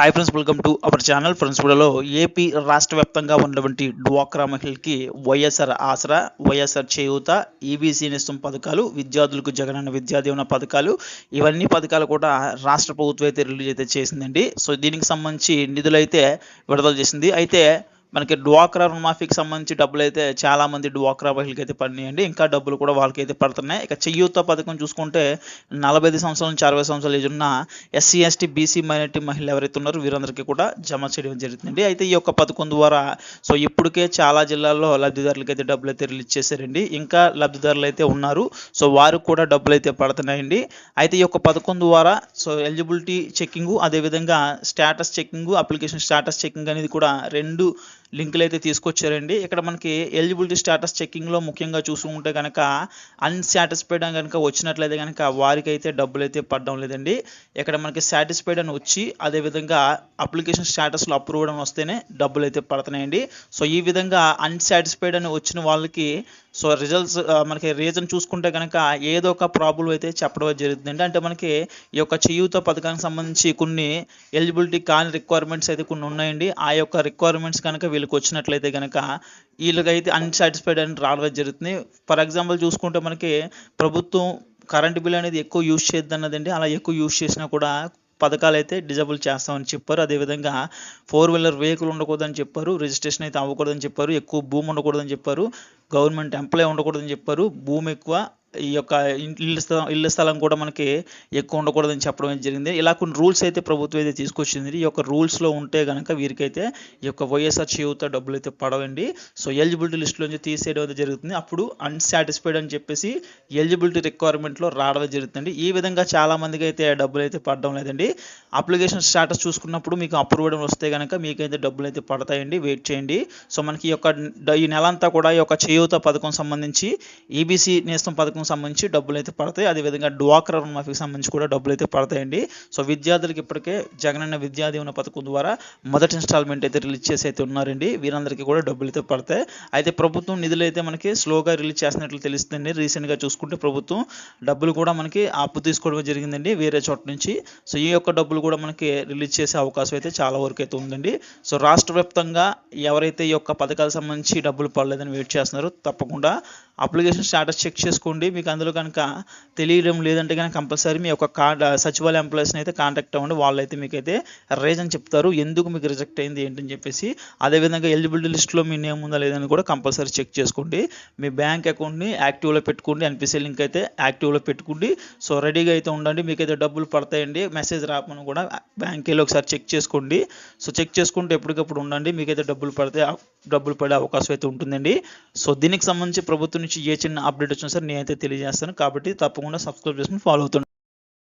Hi friends welcome to our channel friends వీడియోలో AP రాష్ట్ర వ్యాప్తంగా ఉన్నటువంటి డ్వాక్రా మహిళలకి YSR Aasara YSR Cheyutha EBC Nestham పథకాలు విద్యార్థులకు జగనన్న విద్యా దీవెన పథకాలు ఇవన్నీ పథకాలు కూడా రాష్ట్ర ప్రభుత్వం అయితే రిలీజ్ అయితే చేసిందండి. సో దీనికి సంబంధించి నిధులైతే విడుదల చేసింది. అయితే మనకి డ్వాక్రా రుణమాఫీకి సంబంధించి డబ్బులు అయితే చాలా మంది డ్వాక్రా మహిళకి అయితే పడినాయండి. ఇంకా డబ్బులు కూడా వాళ్ళకి అయితే పడుతున్నాయి. ఇక చెయ్యూత పథకం చూసుకుంటే నలభై ఐదు సంవత్సరాల నుంచి అరవై సంవత్సరాలు ఏజ్ ఉన్న ఎస్సీ ఎస్టీ బీసీ మైనార్టీ మహిళలు ఎవరైతే ఉన్నారో వీరందరికీ కూడా జమ చేయడం జరుగుతుంది అయితే ఈ యొక్క పథకం ద్వారా సో ఇప్పటికే చాలా జిల్లాల్లో లబ్ధిదారులకి అయితే డబ్బులు అయితే రిలీజ్ చేశారండి. ఇంకా లబ్ధిదారులు అయితే ఉన్నారు. సో వారికి కూడా డబ్బులు అయితే పడుతున్నాయండి. అయితే ఈ యొక్క పథకం ద్వారా సో ఎలిజిబిలిటీ చెక్కింగ్ అదేవిధంగా status checking application status checking అనేది కూడా రెండు లింకులు అయితే తీసుకొచ్చారండి. ఇక్కడ మనకి ఎలిజిబిలిటీ స్టేటస్ చెక్కింగ్లో ముఖ్యంగా చూసుకుంటే కనుక అన్సాటిస్ఫైడ్ అని కనుక వచ్చినట్లయితే కనుక వారికి అయితే డబ్బులు అయితే పడడం లేదండి. ఇక్కడ మనకి సాటిస్ఫైడ్ అని వచ్చి అదేవిధంగా అప్లికేషన్ స్టేటస్లో అప్రూవ్ అని వస్తేనే డబ్బులు అయితే పడుతున్నాయండి. సో ఈ విధంగా అన్సాటిస్ఫైడ్ అని వచ్చిన వాళ్ళకి సో రిజల్ట్స్ మనకి రీజన్ చూసుకుంటే కనుక ఏదో ఒక ప్రాబ్లం అయితే చెప్పడం జరుగుతుందండి. అంటే మనకి ఈ యొక్క చేయూత పథకానికి సంబంధించి కొన్ని ఎలిజిబిలిటీ కాని రిక్వైర్మెంట్స్ అయితే కొన్ని ఉన్నాయండి. ఆ యొక్క రిక్వైర్మెంట్స్ కనుక వీళ్ళకి వచ్చినట్లయితే కనుక వీళ్ళకైతే అన్సాటిస్ఫైడ్ అని రావడం జరుగుతుంది. ఫర్ ఎగ్జాంపుల్ చూసుకుంటే మనకి ప్రభుత్వం కరెంట్ బిల్ అనేది ఎక్కువ యూజ్ చేయొద్దు అన్నదండి అలా ఎక్కువ యూజ్ చేసినా కూడా పథకాలు అయితే డిజబుల్ చేస్తామని చెప్పారు. అదేవిధంగా ఫోర్ వీలర్ వెహికల్ ఉండకూడదని చెప్పారు. రిజిస్ట్రేషన్ అయితే అవ్వకూడదని చెప్పారు. ఎక్కువ భూమి ఉండకూడదని చెప్పారు. గవర్నమెంట్ ఎంప్లాయ్ ఉండకూడదని చెప్పారు. భూమి ఎక్కువ ఈ యొక్క ఇల్లు స్థలం ఇళ్ళ స్థలం కూడా మనకి ఎక్కువ ఉండకూడదని చెప్పడం జరిగింది. ఇలా కొన్ని రూల్స్ అయితే ప్రభుత్వం అయితే తీసుకొచ్చింది. ఈ యొక్క రూల్స్లో ఉంటే కనుక వీరికైతే ఈ యొక్క వైఎస్ఆర్ చేయూత డబ్బులు అయితే పడవండి. సో ఎలిజిబిలిటీ లిస్టులో నుంచి తీసేయడం అయితే జరుగుతుంది. అప్పుడు అన్సాటిస్ఫైడ్ అని చెప్పేసి ఎలిజిబిలిటీ రిక్వైర్మెంట్లో రావడం జరుగుతుంది ఈ విధంగా చాలా మందికి అయితే డబ్బులు అయితే పడడం లేదండి. అప్లికేషన్ స్టేటస్ చూసుకున్నప్పుడు మీకు అప్రూవ్ వస్తే కనుక మీకైతే డబ్బులు అయితే పడతాయండి. వెయిట్ చేయండి. సో మనకి ఈ యొక్క ఈ నెల అంతా కూడా ఈ యొక్క చేయూత పథకం సంబంధించి ఈబీసీ నేస్తం పథకం సంబంధించి డబ్బులు అయితే పడతాయి. అదేవిధంగా డ్వాక్రా రుణమాఫీకి సంబంధించి కూడా డబ్బులు అయితే పడతాయండి. సో విద్యార్థులకు ఇప్పటికే జగనన్న విద్యా దీవెన పథకం ద్వారా మొదటి ఇన్స్టాల్మెంట్ అయితే రిలీజ్ చేసి అయితే ఉన్నారండి. వీరందరికీ కూడా డబ్బులు అయితే పడతాయి. అయితే ప్రభుత్వం నిధులు అయితే మనకి స్లోగా రిలీజ్ చేసినట్లు తెలుస్తుంది రీసెంట్గా చూసుకుంటే ప్రభుత్వం డబ్బులు కూడా మనకి అప్పు తీసుకోవడం జరిగిందండి వేరే చోట నుంచి. సో ఈ యొక్క డబ్బులు కూడా మనకి రిలీజ్ చేసే అవకాశం అయితే చాలా వరకు అయితే ఉందండి. సో రాష్ట్ర వ్యాప్తంగా ఎవరైతే ఈ యొక్క పథకాలకు సంబంధించి డబ్బులు పడలేదని వెయిట్ చేస్తున్నారో తప్పకుండా అప్లికేషన్ స్టాటస్ చెక్ చేసుకోండి. మీకు అందులో కనుక తెలియడం లేదంటే కనుక కంపల్సరీ మీ యొక్క కార్డ్ సచివాలయ ఎంప్లాయీస్ని అయితే కాంటాక్ట్ అవ్వండి. వాళ్ళైతే మీకైతే రీజన్ చెప్తారు. ఎందుకు మీకు రిజెక్ట్ అయింది ఏంటని చెప్పేసి అదేవిధంగా ఎలిజిబిలిటీ లిస్ట్లో మీ నేమ్ ఉందా లేదని కూడా కంపల్సరీ చెక్ చేసుకోండి. మీ బ్యాంక్ అకౌంట్ని యాక్టివ్లో పెట్టుకోండి. ఎన్పిసి లింక్ అయితే యాక్టివ్లో పెట్టుకోండి. సో రెడీగా అయితే ఉండండి. మీకైతే డబ్బులు పడతాయండి. మెసేజ్ రాకుండా కూడా బ్యాంక్ వెళ్ళి ఒకసారి చెక్ చేసుకోండి. సో చెక్ చేసుకుంటే ఎప్పటికప్పుడు ఉండండి. మీకైతే డబ్బులు పడితే డబ్బులు పడే అవకాశం అయితే ఉంటుందండి. సో దీనికి సంబంధించి ప్రభుత్వం నుంచి ఏ చిన్న అప్డేట్ వచ్చినా సరే నేనైతే తెలియజేస్తాను. కాబట్టి తప్పకుండా సబ్స్క్రైబ్ చేసుకుని ఫాలో అవుతుంది